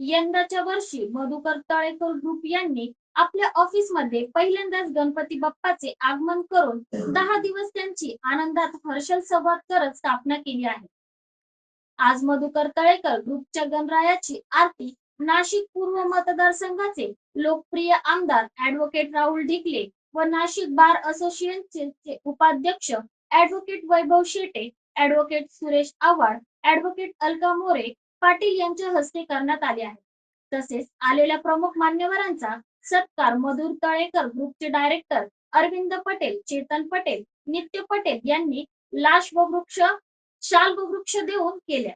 यंदाच्या वर्षी मधुकर तळेकर ग्रुप यांनी आपल्या ऑफिसमध्ये पहिल्यांदाच गणपती बाप्पाचे आगमन करून दहा दिवस त्यांची आनंदात हर्षल संवाद करत स्थापना केली आहे. आज मधुकर तळेकर ग्रुपच्या गणरायाची आरती नाशिक पूर्व मतदारसंघाचे लोकप्रिय आमदार ऍडव्होकेट राहुल ढिकले व नाशिक बार असोसिएशनचे उपाध्यक्ष advocate Vaibhav Shete advocate Suresh Avhad advocate Alka More Patil यांच्या हस्ते करण्यात आले आहे. तसेच आलेल्या प्रमुख मान्यवरांचा सत्कार मधुर तळेकर ग्रुपचे डायरेक्टर अरविंद पटेल चेतन पटेल नित्य पटेल यांनी लाश व वृक्ष शाल व वृक्ष देऊन केल्या.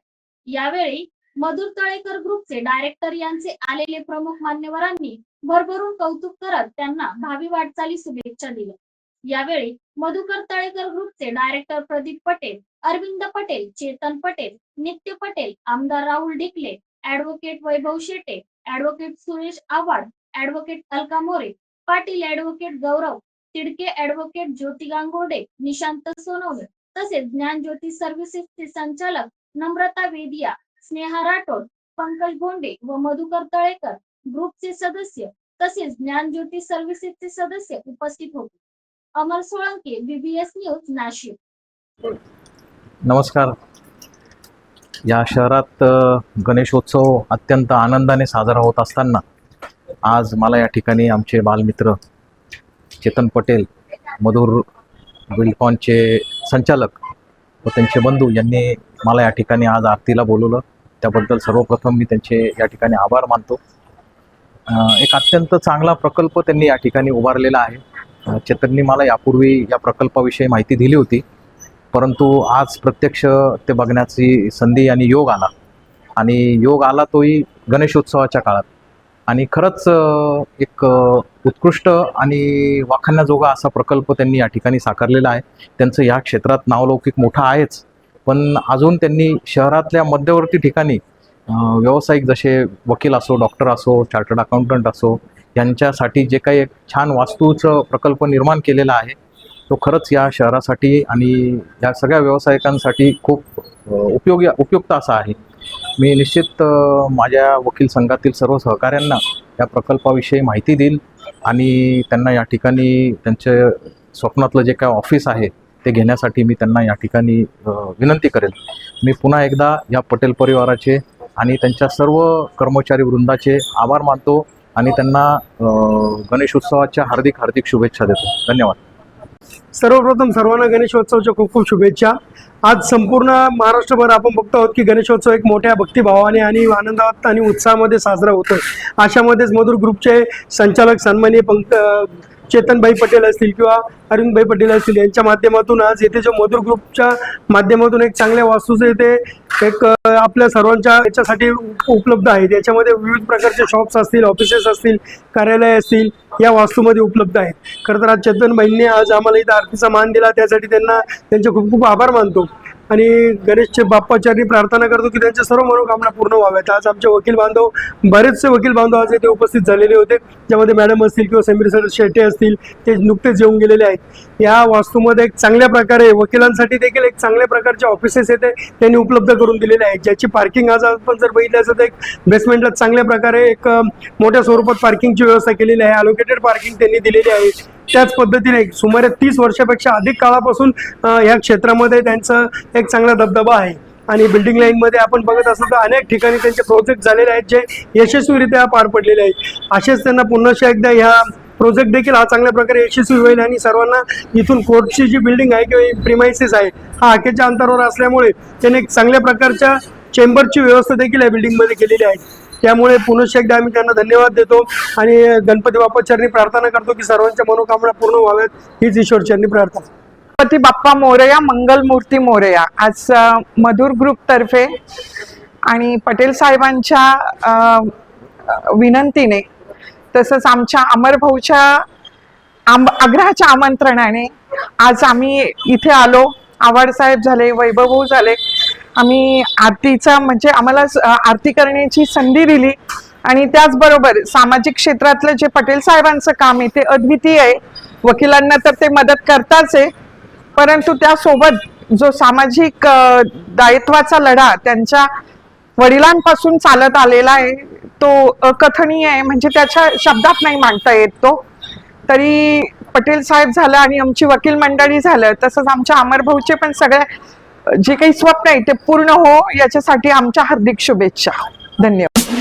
यावेळी मधुर तळेकर ग्रुपचे डायरेक्टर यांचे आलेले प्रमुख मान्यवरांनी भरभरून कौतुक करत त्यांना भावी वाटचाली शुभेच्छा दिल्या. यावेळी मधुकर तळेकर ग्रुपचे डायरेक्टर प्रदीप पटेल अरविंद पटेल चेतन पटेल नित्य पटेल आमदार Rahul Dikle advocate Vaibhav Shete advocate Suresh Avhad advocate Alka More Patil advocate Gaurav Tidke advocate Jyoti Gangode Nishant Sonawane तसेच ज्ञान ज्योती सर्व्हिसेसचे संचालक नम्रता वेदिया स्नेहा राठोड पंकज गोंडे व मधुकर तळेकर ग्रुपचे सदस्य तसेच ज्ञान ज्योती सर्व्हिसेसचे सदस्य उपस्थित होते. Amar Solanke BBS news Nashik. नमस्कार. या शहरात गणेशोत्सव अत्यंत आनंदाने साजरा होत असताना आज मला या ठिकाणी आमचे बालमित्र चेतन पटेल मधुर बिल्डकॉनचे संचालक व त्यांचे बंधू यांनी मला या ठिकाणी आज आरतीला बोलवलं. त्याबद्दल सर्वप्रथम मी त्यांचे या ठिकाणी आभार मानतो. एक अत्यंत चांगला प्रकल्प त्यांनी या ठिकाणी उभारलेला आहे. चेतननी मला यापूर्वी या प्रकल्पाविषयी माहिती दिली होती. परंतु आज प्रत्यक्ष ते बघण्याची संधी आणि योग आला. आणि योग आला तोही गणेशोत्सवाच्या काळात. आणि खरंच एक उत्कृष्ट आणि वाखाण्याजोगा असा प्रकल्प त्यांनी या ठिकाणी साकारलेला आहे. त्यांचं या क्षेत्रात नावलौकिक मोठं आहेच. पण अजून त्यांनी शहरातल्या मध्यवर्ती ठिकाणी व्यावसायिक जसे वकील असो डॉक्टर असो चार्टर्ड अकाउंटंट असो यांच्यासाठी जे काही एक छान वास्तूचं प्रकल्प निर्माण केलेला आहे तो खरंच या शहरासाठी आणि या सगळ्या व्यावसायिकांसाठी खूप उपयोगी उपयुक्त असा आहे. मी निश्चित माझ्या वकील संघातील सर्व सहकाऱ्यांना या प्रकल्पाविषयी माहिती देईल आणि त्यांना या ठिकाणी त्यांचे स्वप्नातलं जे काय ऑफिस आहे ते घेण्यासाठी मी त्यांना या ठिकाणी विनंती करेल. मी पुन्हा एकदा या पटेल परिवाराचे आणि त्यांच्या सर्व कर्मचारी वृंदाचे आभार मानतो. आणि त्यांना गणेशोत्सवाच्या हार्दिक हार्दिक शुभेच्छा देतो. धन्यवाद. सर्वप्रथम सर्वांना गणेशोत्सवाच्या खूप खूप शुभेच्छा. आज संपूर्ण महाराष्ट्रभर आपण बघतो आहोत की गणेशोत्सव एक मोठ्या भक्तिभावाने आणि आनंदात आणि उत्साहामध्ये साजरा होतो अशामध्येच मधुर ग्रुपचे संचालक सन्माननीय पंक चेतनभाई पटेल असतील किंवा अरविंदभाई पटेल असतील यांच्या माध्यमातून आज येथे जो मधुर ग्रुपच्या माध्यमातून एक चांगल्या वास्तूचं इथे एक आपल्या सर्वांच्या याच्यासाठी उपलब्ध आहेत. याच्यामध्ये विविध प्रकारचे शॉप्स असतील ऑफिसेस असतील कार्यालय असतील या वास्तूमध्ये उपलब्ध आहेत. खरं तर आज चेतनबाईंनी आज आम्हाला इथं आरतीचा मान दिला. त्यासाठी त्यांना त्यांचे खूप खूप आभार मानतो. आणि गणेशचे बाप्पाचार्य प्रार्थना करतो की त्यांच्या सर्व मनोकामना पूर्ण व्हाव्यात. आज आमचे वकील बांधव बरेचसे वकील बांधव आज येथे उपस्थित झालेले होते. ज्यामध्ये मॅडम असतील किंवा समीर सर शेट्टे असतील ते नुकतेच येऊन गेलेले आहेत. या वास्तूमध्ये एक चांगल्या प्रकारे वकिलांसाठी देखील एक चांगल्या प्रकारचे ऑफिसेस येते त्यांनी उपलब्ध करून दिलेले आहेत. ज्याची पार्किंग आज आपण जर बघितलं असं तर एक बेसमेंटला चांगल्या प्रकारे एक मोठ्या स्वरूपात पार्किंगची व्यवस्था केलेली आहे. अलोकेटेड पार्किंग त्यांनी दिलेली आहे. त्याच पद्धतीने सुमारे तीस वर्षापेक्षा अधिक काळापासून ह्या क्षेत्रामध्ये त्यांचं एक चांगला दबदबा आहे. आणि बिल्डिंग लाईनमध्ये आपण बघत असतो तर अनेक ठिकाणी त्यांचे प्रोजेक्ट झालेले आहेत जे यशस्वीरित्या पार पडलेले आहेत. असेच त्यांना पुन्हा एकदा ह्या प्रोजेक्ट देखील हा चांगल्या प्रकारे यशस्वी होईल आणि सर्वांना इथून कोर्टची जी बिल्डिंग आहे किंवा प्रिमायसेस आहे हा हाकेच्या अंतरावर असल्यामुळे त्यांनी एक चांगल्या प्रकारच्या चेंबरची व्यवस्था देखील या बिल्डिंगमध्ये केलेली आहे. त्यामुळे पुनश्च एकदा आम्ही त्यांना धन्यवाद देतो आणि गणपती बाप्पा चरणी प्रार्थना करतो की सर्वांच्या मनोकामना पूर्ण व्हाव्यात. हीच ईश्वरचरणी प्रार्थना. गणपती बाप्पा मोरया मंगलमूर्ती मोरया. आज मधुर ग्रुप तर्फे आणि पटेल साहेबांच्या विनंतीने तसंच आमच्या अमरभाऊच्या आम आग्रहाच्या आमंत्रणाने आज आम्ही इथे आलो. आवाडसाहेब झाले वैभवभाऊ झाले. आम्ही आरतीचा म्हणजे आम्हाला आरती करण्याची संधी दिली. आणि त्याचबरोबर सामाजिक क्षेत्रातलं जे पटेल साहेबांचं काम आहे ते अद्वितीय आहे. वकिलांना तर ते मदत करताच आहे. परंतु त्यासोबत जो सामाजिक दायित्वाचा लढा त्यांच्या वडिलांपासून चालत आलेला आहे तो अकथनीय आहे. म्हणजे त्याच्या शब्दात नाही मांडता येत तो. तरी पटेल साहेब झालं आणि आमची वकील मंडळी झालं तसंच आमच्या अमरभाऊचे पण सगळ्या जे काही स्वप्न आहे ते पूर्ण हो याच्यासाठी आमच्या हार्दिक शुभेच्छा. धन्यवाद.